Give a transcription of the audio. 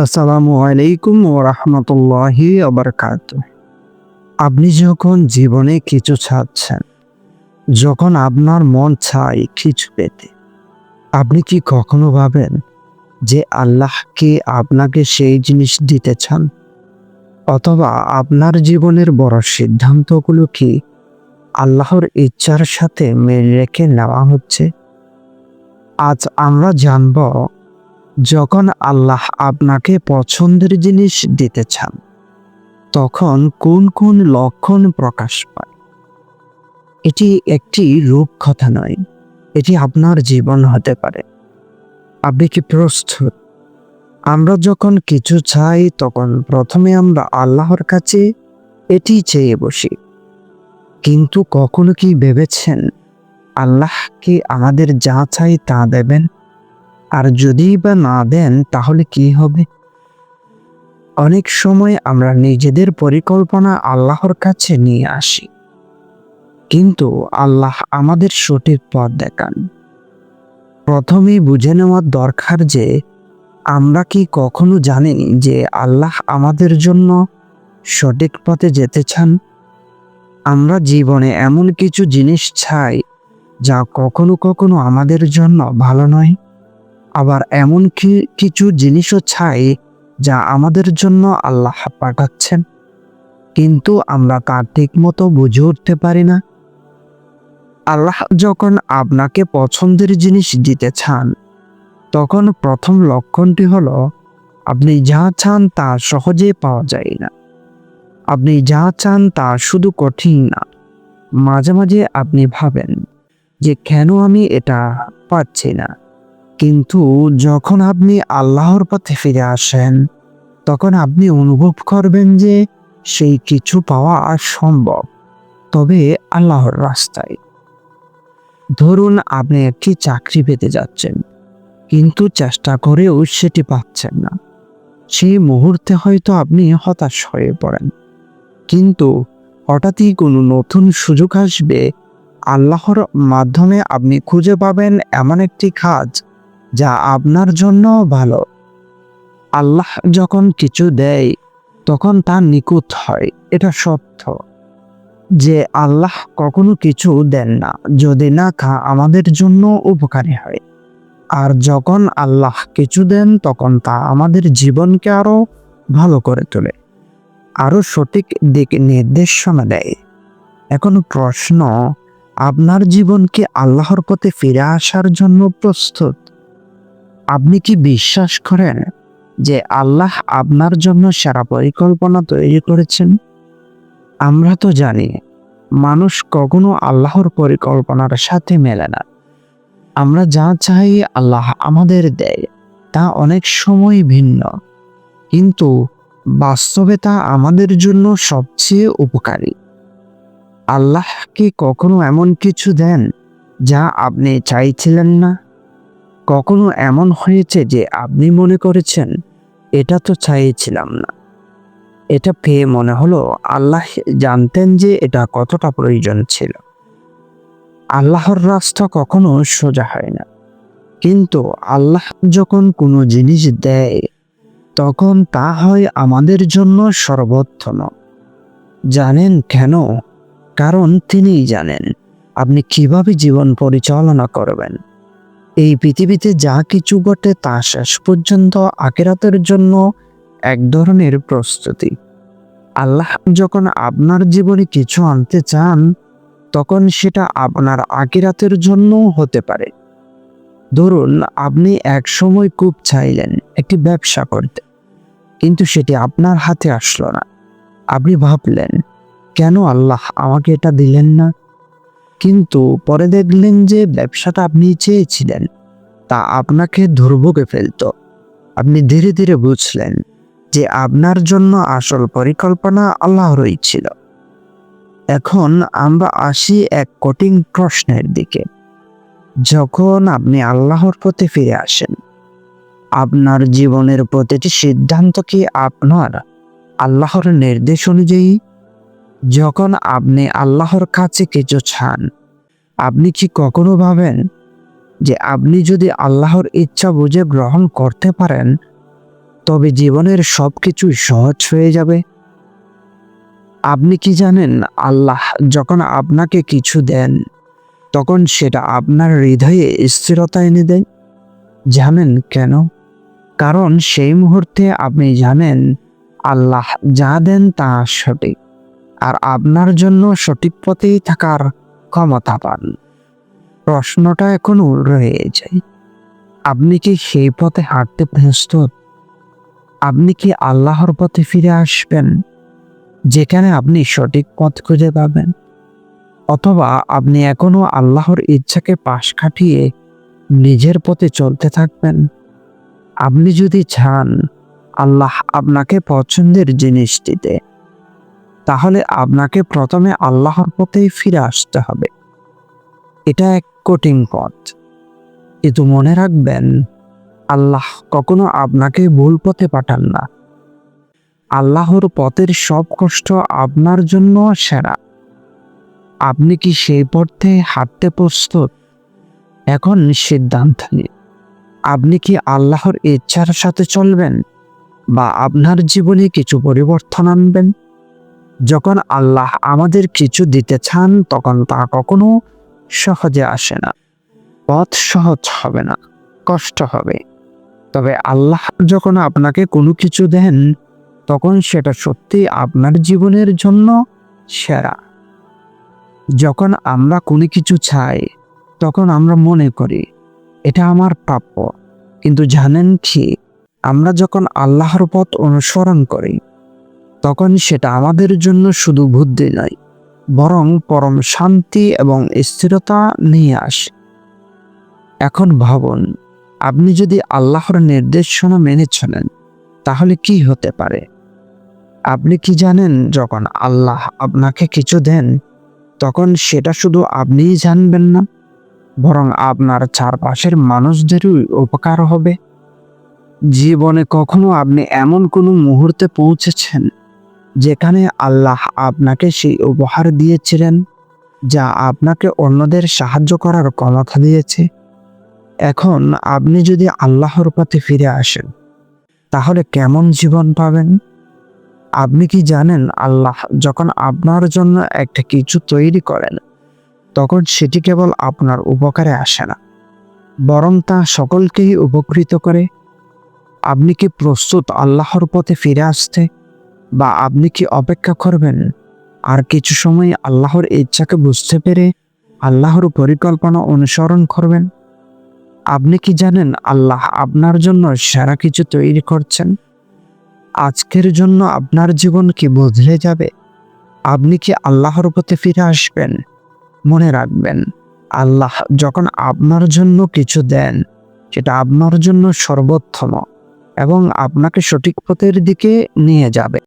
আসসালামু আলাইকুম ও রহমতুল্লাহি আবরকাত আপনি যখন জীবনে কিছু ছাড়ছেন, যখন আপনার মন চায় কিছু পেতে, আপনি কি কখনো ভাবেন যে আল্লাহকে আপনাকে সেই জিনিস দিতে চান? অথবা আপনার জীবনের বড় সিদ্ধান্তগুলো কি আল্লাহর ইচ্ছার সাথে মেনে রেখে নেওয়া হচ্ছে? আজ আমরা জানব যখন আল্লাহ আপনাকে পছন্দের জিনিস দিতে চান, তখন কোন কোন লক্ষণ প্রকাশ পায়? এটি একটি রূপকথা নয়, এটি আপনার জীবন হতে পারে। আপনি কি প্রস্তুত? আমরা যখন কিছু চাই, তখন প্রথমে আমরা আল্লাহর কাছে এটি চেয়ে বসি। কিন্তু কখনো কি ভেবেছেন, আল্লাহ কি আমাদের যা চাই তা দেবেন? আর যদি বা না দেন, তাহলে কি হবে? অনেক সময় আমরা নিজেদের পরিকল্পনা আল্লাহর কাছে নিয়ে আসি। কিন্তু আল্লাহ আমাদের সঠিক পথ দেখান। প্রথমেই বুঝে নেওয়ার দরকার যে, আমরা কি কখনো জানিনি যে আল্লাহ আমাদের জন্য সঠিক পথে যেতে চান? আমরা জীবনে এমন কিছু জিনিস চাই যা কখনো কখনো আমাদের জন্য ভালো নয়। আবার এমন কি কিছু জিনিসও চাই যা আমাদের জন্য আল্লাহ পাঠাচ্ছেন? কিন্তু আমরা তা ঠিক মতো বুঝে উঠতে পারি না। আল্লাহ যখন আপনাকে পছন্দের জিনিস দিতে চান, তখন প্রথম লক্ষণটি হলো, আপনি যা চান তা সহজে পাওয়া যায় না। আপনি যা চান তা শুধু কঠিন না। মাঝে মাঝে আপনি ভাবেন যে কেন আমি এটা পাচ্ছি না? কিন্তু যখন আপনি আল্লাহর পথে ফিরে আসেন, তখন আপনি অনুভব করবেন যে সেই কিছু পাওয়া আর সম্ভব তবে আল্লাহর রাস্তায়। ধরুন আপনি একটি চাকরি পেতে যাচ্ছেন, কিন্তু চেষ্টা করেও সেটি পাচ্ছেন না। সেই মুহূর্তে হয়তো আপনি হতাশ হয়ে পড়েন। কিন্তু হঠাৎই কোনো নতুন সুযোগ আসবে। আল্লাহর মাধ্যমে আপনি খুঁজে পাবেন এমন একটি কাজ। যা আপনার জন্য ভালো। আল্লাহ যখন কিছু দেয়, তখন তা নিকুত হয়, এটা সত্য। যে আল্লাহ কখনো কিছু দেন না, যদি না খা, আমাদের জন্য উপকারী হয়। আর যখন আল্লাহ কিছু দেন, তখন তা আমাদের জীবনকে আরও ভালো করে তোলে, আরও সঠিক দিক নির্দেশনা দেয়। এখন প্রশ্ন, আপনার জীবনকে আল্লাহর পথে ফিরে আসার জন্য প্রস্তুত? আপনি কি বিশ্বাস করেন যে আল্লাহ আপনার জন্য সেরা পরিকল্পনা তৈরি করেছেন? আমরা তো জানি, মানুষ কখনো আল্লাহর পরিকল্পনার সাথে মেলে না। আমরা যা চাই আল্লাহ আমাদের দেয়, তা অনেক সময় ভিন্ন। কিন্তু বাস্তবে তা আমাদের জন্য সবচেয়ে উপকারী। আল্লাহ কি কখনো এমন কিছু দেন যা আপনি চাইছিলেন না? কখনো এমন হয়েছে যে আপনি মনে করেছেন, এটা তো চাইছিলাম না এটা পেয়ে মনে হলো আল্লাহ জানতেন যে এটা কতটা প্রয়োজন ছিল। আল্লাহর রাস্তা কখনো সোজা হয় না। কিন্তু আল্লাহ যখন কোনো জিনিস দেয়, তখন তা হয় আমাদের জন্য সর্বোত্তম। জানেন কেন? কারণ তিনিই জানেন, আপনি কীভাবে জীবন পরিচালনা করবেন। এই পৃথিবীতে যা কিছু ঘটে তা শেষ পর্যন্ত আকেরাতের জন্য এক ধরনের প্রস্তুতি। আল্লাহ যখন আপনার জীবনে কিছু আনতে চান, তখন সেটা আপনার আকিরাতের জন্য হতে পারে। ধরুন, আপনি এক সময় খুব চাইলেন একটি ব্যবসা করতে। কিন্তু সেটি আপনার হাতে আসলো না। আপনি ভাবলেন, কেন আল্লাহ আমাকে এটা দিলেন না? কিন্তু পরে দেখলেন যে ব্যবসাটা আপনি চেয়েছিলেন, তা আপনাকে দুর্ভোগে ফেলত। আপনি ধীরে ধীরে বুঝলেন যে আপনার জন্য আসল পরিকল্পনা আল্লাহরই ছিল। এখন আমরা আসি এক কঠিন প্রশ্নের দিকে। যখন আপনি আল্লাহর পথে ফিরে আসেন, আপনার জীবনের প্রতিটি সিদ্ধান্ত কি আপনার আল্লাহর নির্দেশ অনুযায়ী? যখন আপনি আল্লাহর কাছে কিছু চান, আপনি কি কখনো ভাবেন যে আপনি যদি আল্লাহর ইচ্ছা বুঝে গ্রহণ করতে পারেন, তবে জীবনের সব কিছুই সহজ হয়ে যাবে? আপনি কি জানেন, আল্লাহ যখন আপনাকে কিছু দেন, তখন সেটা আপনার হৃদয়ে স্থিরতা এনে দেয়? জানেন কেন? কারণ সেই মুহূর্তে আপনি জানেন, আল্লাহ যা দেন তা সঠিক। আর আপনার জন্য সঠিক পথেই থাকার ক্ষমতা পান। প্রশ্নটা এখনও রয়ে যায়। আপনি কি সেই পথে হাঁটতে প্রস্তুত? আপনি কি আল্লাহর পথে ফিরে আসবেন, যেখানে আপনি সঠিক পথ খুঁজে পাবেন? অথবা আপনি এখনও আল্লাহর ইচ্ছাকে পাশ কাটিয়ে নিজের পথে চলতে থাকবেন? আপনি যদি চান, আল্লাহ আপনাকে পছন্দের জিনিস দিতে তাহলে আপনাকে প্রথমে আল্লাহর পথেই ফিরে আসতে হবে। এটা এক কঠিন পথ। কিন্তু মনে রাখবেন, আল্লাহ কখনো আপনাকে ভুল পথে পাঠান না। আল্লাহর পথের সব কষ্ট আপনার জন্য সেরা। আপনি কি সেই পথে হাঁটতে প্রস্তুত? এখন সিদ্ধান্ত নিন। আপনি কি আল্লাহর ইচ্ছার সাথে চলবেন? বা আপনার জীবনে কিছু পরিবর্তন আনবেন? যখন আল্লাহ আমাদের কিছু দিতে চান, তখন তা কখনো সহজে আসে না। পথ সহজ হবে না, কষ্ট হবে। তবে আল্লাহ যখন আপনাকে কোনো কিছু দেন, তখন সেটা সত্যি আপনার জীবনের জন্য সেরা। যখন আমরা কোনো কিছু চাই, তখন আমরা মনে করি, এটা আমার প্রাপ্য। কিন্তু জানেন কি, আমরা যখন আল্লাহর পথ অনুসরণ করি তখন সেটা আমাদের জন্য শুধু বুদ্ধি নয়, বরং পরম শান্তি এবং স্থিরতা নিয়ে আসে। এখন ভাবুন, আপনি যদি আল্লাহর নির্দেশনা মেনে চলেন, তাহলে কি হতে পারে? আপনি কি জানেন, যখন আল্লাহ আপনাকে কিছু দেন, তখন সেটা শুধু আপনিই জানবেন না, বরং আপনার চারপাশের মানুষদেরও উপকার হবে? জীবনে কখনো আপনি এমন কোনো মুহূর্তে পৌঁছেছেন যেখানে আল্লাহ আপনাকে সেই উপহার দিয়েছিলেন, যা আপনাকে অন্যদের সাহায্য করার ক্ষমতা দিয়েছে। এখন আপনি যদি আল্লাহর পথে ফিরে আসেন, তাহলে কেমন জীবন পাবেন? আপনি কি জানেন, আল্লাহ যখন আপনার জন্য একটা কিছু তৈরি করেন, তখন সেটি কেবল আপনার উপকারে আসে না, বরং তা সকলকেই উপকৃত করে। আপনি কি প্রস্তুত আল্লাহর পথে ফিরে আসতে? বা আপনি কি অপেক্ষা করবেন? আর কিছু সময় আল্লাহর ইচ্ছাকে বুঝতে পেরে আল্লাহর পরিকল্পনা অনুসরণ করবেন। আপনি কি জানেন আল্লাহ আপনার জন্য সেরা কিছু তৈরি করছেন? আজকের জন্য আপনার জীবন কি বদলে যাবে? আপনি কি আল্লাহর পথে ফিরে আসবেন? মনে রাখবেন, আল্লাহ যখন আপনার জন্য কিছু দেন, সেটা আপনার জন্য সর্বোত্তম এবং আপনাকে সঠিক পথের দিকে নিয়ে যাবে।